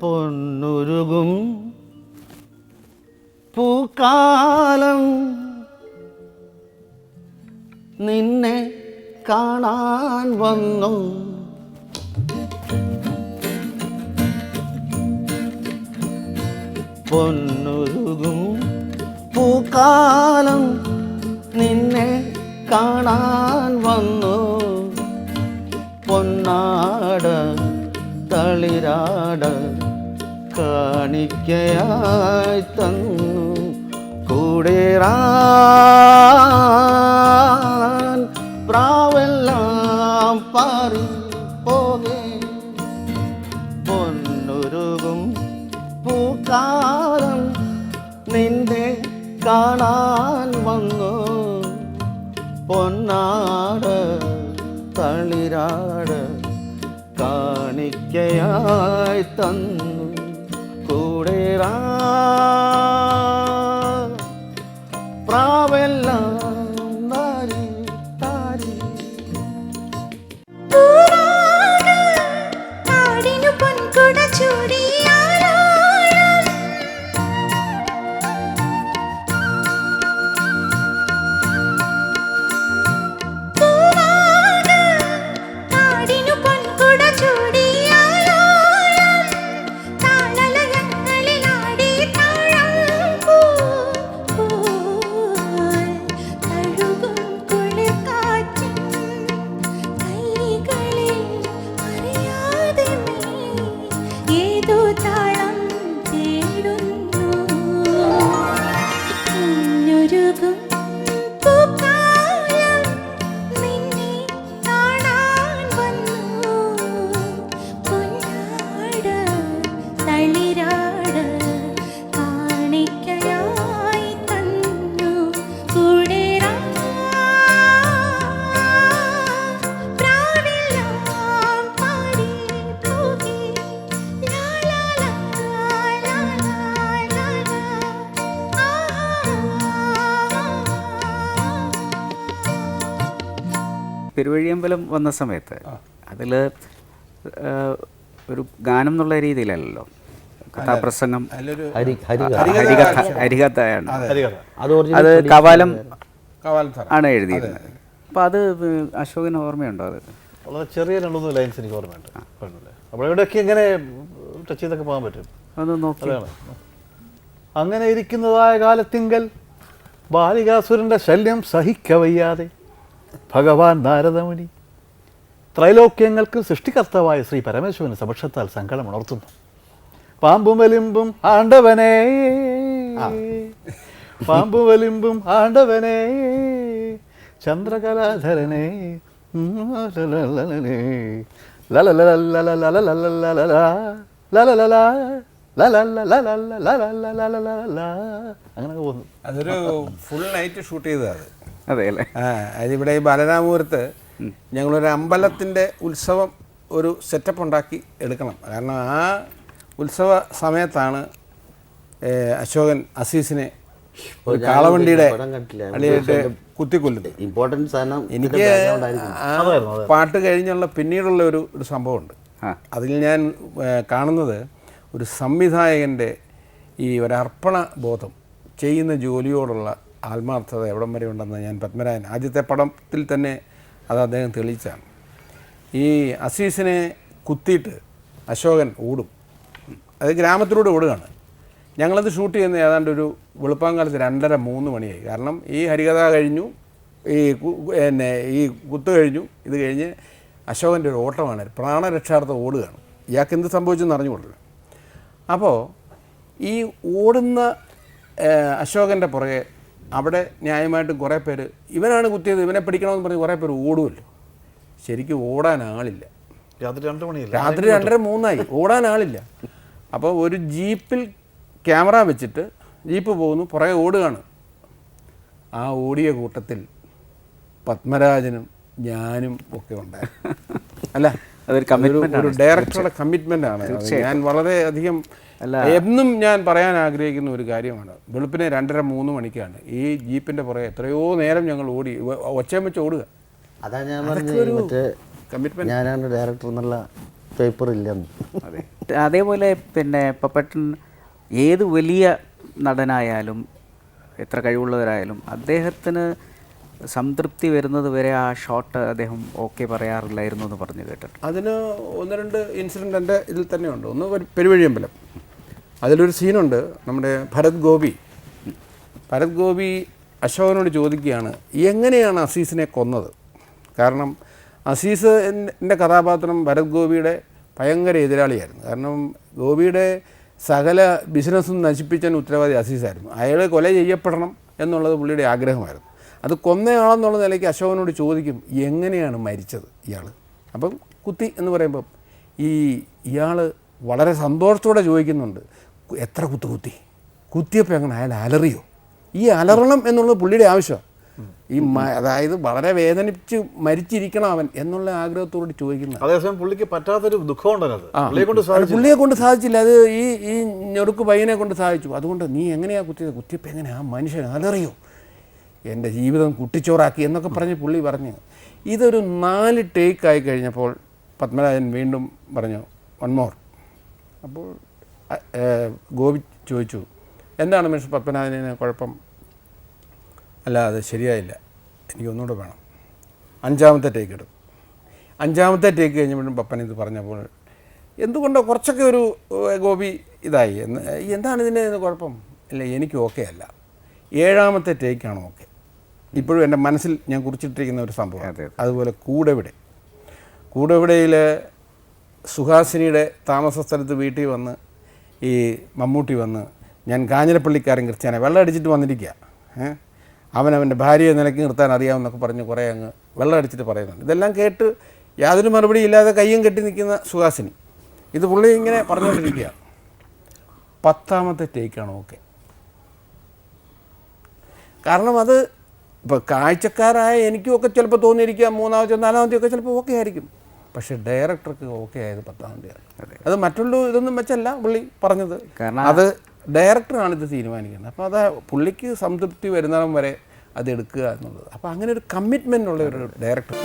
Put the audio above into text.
പൊന്നുരുകും പൂക്കാലം. നിന്നെ കാണാൻ വന്നു. പൊന്നുരുകും പൂക്കാലം നിന്നെ കാണാൻ വന്നു. പൊന്നാട തളിരാട കാണിക്കയായി തന്നു. കൂടെ പ്രാവെല്ലാം പാറി പോകേ. പൊന്നുരുകും പൂക്കാലം നിന്നെ കാണാൻ വന്നു. പൊന്നാട് തളിരാട് കാണിക്കയായി തന്നു. করে রা। 等 പെരുവഴിയമ്പലം വന്ന സമയത്ത് അതിൽ ഒരു ഗാനം എന്നുള്ള രീതിയിലല്ലല്ലോ. കഥാപ്രസംഗം. ഹരി ഹരി ഹരികഥ. ഹരികഥയാണ്. ഹരികഥ. അത് കവാലം ആണ് എഴുതിയിരുന്നത്. അപ്പം അത് അശോകന് ഓർമ്മയുണ്ടോ അത്? വളരെ ചെറിയ രണ്ടു ലൈൻസ് എനിക്ക് ഓർമ്മയുണ്ട്. അപ്പോൾ ഇവിടെയൊക്കെ ഇങ്ങനെ ടച്ച് ചെയ്തൊക്കെ പോകാൻ പറ്റും? ഒന്ന് അങ്ങനെ ഇരിക്കുന്നതായ കാലത്തിങ്കൽ ബാലികാസുരന്റെ ശല്യം സഹിക്കവയ്യാതെ ഭഗവാൻ നാരദമുനി. ത്രൈലോക്യങ്ങൾക്ക് സൃഷ്ടികർത്താവായ ശ്രീ പരമേശ്വരൻ സമക്ഷത്താൽ സങ്കടം ഉണർത്തുന്നു. പാമ്പും വലിമ്പും ആണ്ടവനെ. പാമ്പും വലിമ്പും ആണ്ടവനെ. ചന്ദ്രകലാധരനെ. അങ്ങനെ പോകുന്നു. അതൊരു ഫുൾ നൈറ്റ് ഷൂട്ട് ചെയ്തതാണ് അത് അതെ ആ അതിവിടെ ഈ ബാലരാമപുരത്ത് ഞങ്ങളൊരു അമ്പലത്തിന്റെ ഉത്സവം ഒരു സെറ്റപ്പ് ഉണ്ടാക്കി എടുക്കണം. കാരണം ആ ഉത്സവ സമയത്താണ് അശോകൻ അസീസിനെ ഒരു കാളവണ്ടിയുടെ. അടിയായിട്ട് കുത്തിക്കൊല്ലുന്നത്. ഇമ്പോർട്ടന്റ് സാധനം. എനിക്ക് പാട്ട് കഴിഞ്ഞുള്ള പിന്നീടുള്ള ഒരു ഒരു സംഭവമുണ്ട്. അതിൽ ഞാൻ കാണുന്നത് ഒരു സംവിധായകന്റെ ഈ ഒരർപ്പണ ബോധം ചെയ്യുന്ന ജോലിയോടുള്ള ആത്മാർത്ഥത എവിടം വരെ ഉണ്ടെന്ന് ഞാൻ പത്മരാജൻ ആദ്യത്തെ പടത്തിൽ തന്നെ അത് അദ്ദേഹം തെളിയിച്ചാണ് ഈ അസീസിനെ കുത്തിയിട്ട് അശോകൻ ഓടും. അത് ഗ്രാമത്തിലൂടെ ഓടുകയാണ്. ഞങ്ങളത് ഷൂട്ട് ചെയ്യുന്ന ഏതാണ്ട് ഒരു വെളുപ്പാങ്കാലത്ത് രണ്ടര മൂന്ന് മണിയായി. കാരണം ഈ ഹരികഥ കഴിഞ്ഞു ഈ പിന്നെ ഈ കുത്തു കഴിഞ്ഞു ഇത് കഴിഞ്ഞ് അശോകന്റെ ഒരു ഓട്ടമാണ്. പ്രാണരക്ഷാർത്ഥം ഓടുകയാണ്. ഇയാൾക്ക് എന്ത് സംഭവിച്ചെന്ന് അറിഞ്ഞുകൊള്ളു അപ്പോൾ ഈ ഓടുന്ന അശോകന്റെ പുറകെ അവിടെ ന്യായമായിട്ടും കുറേ പേര് ഇവനാണ് കുത്തിയത് ഇവനെ പിടിക്കണമെന്ന് പറഞ്ഞ് കുറേ പേര് ഓടുമല്ലോ. ശരിക്കും ഓടാൻ ആളില്ല. രാത്രി രണ്ട് മണിയല്ല? രാത്രി രണ്ടര മൂന്നായി. ഓടാൻ ആളില്ല. അപ്പോൾ ഒരു ജീപ്പിൽ ക്യാമറ വെച്ചിട്ട് ജീപ്പ് പോകുന്നു പുറകെ ഓടുകയാണ്. ആ ഓടിയ കൂട്ടത്തിൽ പത്മരാജനും ഞാനും ഒക്കെ ഉണ്ടായിരുന്നു. അല്ല അതൊരു ഡയറക്ടറുടെ കമ്മിറ്റ്മെന്റ് ആണ്. ഞാൻ വളരെ അധികം എന്നും ഞാൻ പറയാൻ ആഗ്രഹിക്കുന്ന ഒരു കാര്യമാണ്. വെളുപ്പിനെ രണ്ടര മൂന്ന് മണിക്കാണ് ഈ ജീപ്പിന്റെ പുറകെ എത്രയോ നേരം ഞങ്ങൾ ഓടി ഒച്ചയും വെച്ച് ഓടുക. അതാ ഞാൻ ഞാനാണ് ഡയറക്ടർ എന്നുള്ള പേപ്പർ ഇല്ലെന്ന് അതെ. അതേപോലെ പിന്നെ പപ്പട്ടൻ ഏത് വലിയ നടനായാലും എത്ര കഴിവുള്ളവരായാലും അദ്ദേഹത്തിന് സംതൃപ്തി വരുന്നത് വരെ ആ ഷോട്ട് അദ്ദേഹം ഓക്കെ പറയാറില്ലായിരുന്നു എന്ന് പറഞ്ഞു കേട്ടിട്ടുണ്ട്. അതിന് ഒന്ന് രണ്ട് ഇൻസിഡന്റ് എന്റെ ഇതിൽ തന്നെയുണ്ട് ഒന്ന് പെരുവഴിയമ്പലം അതിലൊരു സീനുണ്ട് നമ്മുടെ ഭരത് ഗോപി. ഭരത് ഗോപി അശോകനോട് ചോദിക്കുകയാണ് എങ്ങനെയാണ് അസീസിനെ കൊന്നത്? കാരണം അസീസ് എന്റെ കഥാപാത്രം ഭരത് ഗോപിയുടെ ഭയങ്കര എതിരാളിയായിരുന്നു. കാരണം ഗോപിയുടെ സകല ബിസിനസ്സും നശിപ്പിച്ചതിന് ഉത്തരവാദി അസീസായിരുന്നു. അയാൾ കൊല ചെയ്യപ്പെടണം എന്നുള്ളത് പുള്ളിയുടെ ആഗ്രഹമായിരുന്നു. അത് കൊന്നയാളെന്നുള്ള നിലയ്ക്ക് അശോകനോട് ചോദിക്കും എങ്ങനെയാണ് മരിച്ചത് ഇയാൾ അപ്പം കുത്തി എന്ന് പറയുമ്പം ഈ ഇയാൾ വളരെ സന്തോഷത്തോടെ ചോദിക്കുന്നുണ്ട് എത്ര കുത്തു കുത്തി? കുത്തിയപ്പോൾ എങ്ങനെ അയാൾ അലറിയോ? ഈ അലറണം എന്നുള്ളത് പുള്ളിയുടെ ആവശ്യമാണ് ഈ അതായത് വളരെ വേദനിച്ച് മരിച്ചിരിക്കണം അവൻ എന്നുള്ള ആഗ്രഹത്തോട് ചോദിക്കുന്നത്. അതേസമയം പുള്ളിക്ക് പറ്റാത്തൊരു ദുഃഖം ഉണ്ടത് പുള്ളിയെ കൊണ്ട് സാധിച്ചില്ല. അത് ഈ ഈ ഞെറുക്ക് പയ്യനെ കൊണ്ട് സാധിച്ചു. അതുകൊണ്ട് നീ എങ്ങനെയാ കുത്തിയത്? കുത്തിയപ്പോൾ എങ്ങനെയാ ആ മനുഷ്യൻ അലറിയോ? എന്റെ ജീവിതം കുട്ടിച്ചോറാക്കി എന്നൊക്കെ പറഞ്ഞ് പുള്ളി പറഞ്ഞു. ഇതൊരു നാല് ടേക്ക് ആയി കഴിഞ്ഞപ്പോൾ പത്മരാജൻ വീണ്ടും പറഞ്ഞു വൺ മോർ അപ്പോൾ ഗോപി ചോദിച്ചു എന്താണ് മിസ്റ്റർ പത്മനാഥനെ കുഴപ്പം? അല്ല അത് ശരിയായില്ല. എനിക്ക് ഒന്നുകൂടെ വേണം. അഞ്ചാമത്തെ ടേക്ക് ഇടും അഞ്ചാമത്തെ ടേക്ക് കഴിഞ്ഞപ്പോഴും പപ്പൻ ഇത് പറഞ്ഞപ്പോൾ എന്തുകൊണ്ടോ കുറച്ചൊക്കെ ഒരു ഗോപി ഇതായി. എന്താണ് ഇതിന്റെ ഇത് കുഴപ്പം? ഇല്ല എനിക്ക് ഓക്കെ അല്ല. ഏഴാമത്തെ ടേക്കാണ് ഓക്കെ. ഇപ്പോഴും എന്റെ മനസ്സിൽ ഞാൻ കുറിച്ചിട്ടിരിക്കുന്ന ഒരു സംഭവം അതുപോലെ കൂടെവിടെ. കൂടെവിടയിൽ സുഹാസിനിയുടെ താമസ സ്ഥലത്ത് വീട്ടിൽ വന്ന് ഈ മമ്മൂട്ടി വന്ന് ഞാൻ കാഞ്ഞിരപ്പള്ളിക്കാരൻ ക്രിസ്ത്യാനെ വെള്ളം അടിച്ചിട്ട് വന്നിരിക്കുക. അവനവന്റെ ഭാര്യയെ നിലയ്ക്ക് നിർത്താൻ അറിയാമെന്നൊക്കെ പറഞ്ഞ് കുറേ അങ്ങ് വെള്ളം അടിച്ചിട്ട് പറയുന്നുണ്ട്. ഇതെല്ലാം കേട്ട് യാതൊരു മറുപടി ഇല്ലാതെ കയ്യും കെട്ടി നിൽക്കുന്ന സുഹാസിനി. ഇത് പുള്ളി ഇങ്ങനെ പറഞ്ഞുകൊണ്ടിരിക്കുക. പത്താമത്തെ ടേക്കാണ് ഓക്കെ കാരണം അത് ഇപ്പോൾ കാഴ്ചക്കാരായ എനിക്കുമൊക്കെ ചിലപ്പോൾ തോന്നിയിരിക്കാം മൂന്നാമത്തെ നാലാമത്തെ ഒക്കെ ചിലപ്പോൾ ഓക്കെ ആയിരിക്കും. പക്ഷേ ഡയറക്ടർക്ക് ഓക്കെ ആയത് പത്താമത്തെയാണ് അത്. മറ്റുള്ള ഇതൊന്നും വെച്ചല്ല പുള്ളി പറഞ്ഞത്. കാരണം അത് ഡയറക്ടറാണ് ഇത് തീരുമാനിക്കുന്നത്. അപ്പോൾ അത് പുള്ളിക്ക് സംതൃപ്തി വരുന്നിടം വരെ അത് എടുക്കുക എന്നുള്ളത്. അപ്പോൾ അങ്ങനെ ഒരു കമ്മിറ്റ്മെന്റ് ഉള്ള ഒരു ഡയറക്ടർ